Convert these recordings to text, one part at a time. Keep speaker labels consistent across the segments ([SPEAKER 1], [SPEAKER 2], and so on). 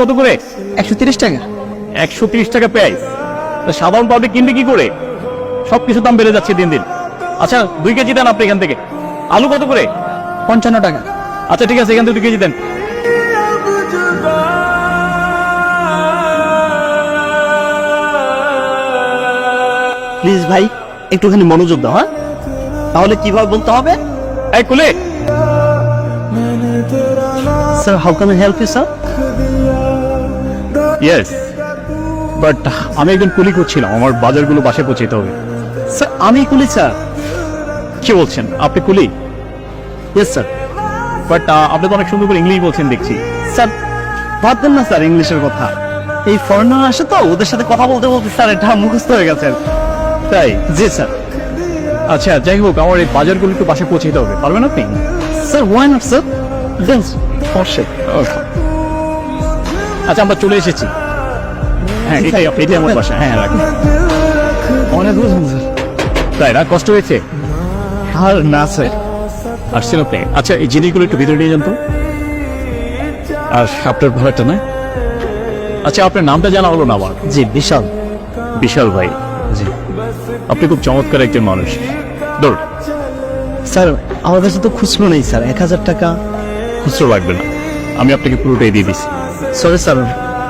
[SPEAKER 1] কত করে?
[SPEAKER 2] একশো তিরিশ টাকা।
[SPEAKER 1] একশো তিরিশ টাকা পেঁয়াজ তা সাধারণ পাবলিক কিনবে কি করে? সব কিছুর দাম বেড়ে যাচ্ছে দিন দিন। আচ্ছা দুই কেজি দেন আপনি এখান থেকে। আলু কত করে?
[SPEAKER 2] পঞ্চান্ন টাকা।
[SPEAKER 1] আচ্ছা ঠিক আছে এখান থেকে দুই কেজি দেন।
[SPEAKER 2] প্লিজ ভাই একটুখানি মনোযোগ দাও হ্যাঁ? তাহলে কীভাবে বলতে হবে?
[SPEAKER 1] এই কুলে
[SPEAKER 2] sir how can help you sir
[SPEAKER 1] yes but আমি একজন কুলি করছিলাম আমার বাজারগুলো বাসায় পৌঁছাতে হবে।
[SPEAKER 2] স্যার আমি কুলি স্যার
[SPEAKER 1] কি বলছেন? আপনি কুলি?
[SPEAKER 2] ইয়েস স্যার
[SPEAKER 1] বাট আপনি তো অনেক সুন্দর করে ইংলিশ বলছেন, দেখছি।
[SPEAKER 2] স্যার দেন না স্যার ইংলিশের কথা। এই ফরেনার আসে তো, ওদের সাথে কথা বলতে বলতে স্যার এটা মুখস্থ হয়ে গেছে।
[SPEAKER 1] তাই?
[SPEAKER 2] জি স্যার
[SPEAKER 1] আচ্ছা যাই হোক, আমার এই বাজারগুলো একটু বাসায় পৌঁছাতে হবে। পারবেন আপনি?
[SPEAKER 2] Sir why not sir then অবশ্যই।
[SPEAKER 1] Okay. আচ্ছা আমরা চলে এসেছি। হ্যাঁ এটাই এটাই আমার বাসা। হ্যাঁ রাখুন
[SPEAKER 2] অনেক বুঝুন স্যার
[SPEAKER 1] তাই না? কষ্ট হয়েছে?
[SPEAKER 2] আর না স্যার।
[SPEAKER 1] আসছেন আপনি আচ্ছা এই জিনিসগুলো একটু ভিতরে নিয়ে যান তো। আর আপনার ভাড়াটা না আচ্ছা আপনার নামটা জানা হলো না আমার?
[SPEAKER 2] জি বিশাল।
[SPEAKER 1] বিশাল ভাই। জি। আপনি খুব চমৎকার একজন মানুষ। দৌড়
[SPEAKER 2] স্যার আমার কাছে তো খুচরো নেই স্যার। এক হাজার টাকা
[SPEAKER 1] খুচরো লাগবে না। আমি আপনাকে পুরোটাই দিয়ে দিচ্ছি
[SPEAKER 2] সরি স্যার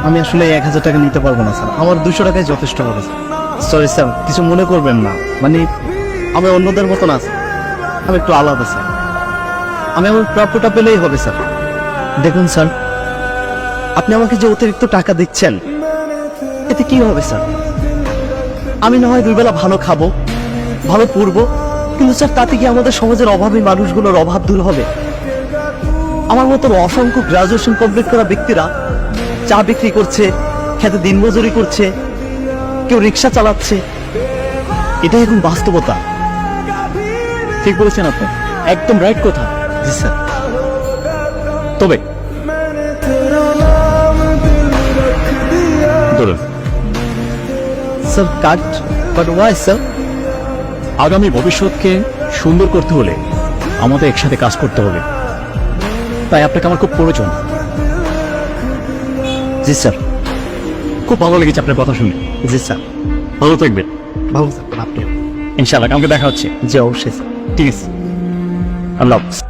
[SPEAKER 2] আমি আসলে এক হাজার টাকা নিতে পারব না স্যার আমার দুশো টাকায় যথেষ্ট হবে সরি স্যার কিছু মনে করবেন না। মানে আমি অন্যদের মতো না স্যার আমি একটু আলাদা স্যার আমি আমার প্রাপ্যটা পেলেই হবে স্যার দেখুন স্যার আপনি আমাকে যে অতিরিক্ত টাকা দিচ্ছেন, এতে কি হবে স্যার আমি না হয় দুই বেলা ভালো খাব, ভালো পড়ব, কিন্তু স্যার তাতে কি আমাদের সমাজের অভাবী মানুষগুলোর অভাব দূর হবে? আমার মতো অসংখ্য গ্রাজুয়েশন কমপ্লিট করা ব্যক্তিরা চা বিক্রি করছে, খেতে দিনমজুরি করছে, কেউ রিক্সা চালাচ্ছে। এটাই এখন বাস্তবতা।
[SPEAKER 1] ঠিক বলেছেন আপনি। একদম রাইট কথা।
[SPEAKER 2] জি স্যার।
[SPEAKER 1] তবে
[SPEAKER 2] sir, cut but why sir?
[SPEAKER 1] আগামী ভবিষ্যৎকে সুন্দর করতে হলে আমাদের একসাথে কাজ করতে হবে। তাই আপনাকে আমার খুব প্রয়োজন।
[SPEAKER 2] জি স্যার।
[SPEAKER 1] খুব ভালো লেগেছে আপনার কথা শুনে।
[SPEAKER 2] জি স্যার।
[SPEAKER 1] ভালো থাকবেন।
[SPEAKER 2] ভালো থাকবেন আপনি
[SPEAKER 1] ইনশাআল্লাহ কালকে দেখা হচ্ছে।
[SPEAKER 2] জি অবশ্যই স্যার।
[SPEAKER 1] ঠিক আছে। আল্লাহ হাফিজ।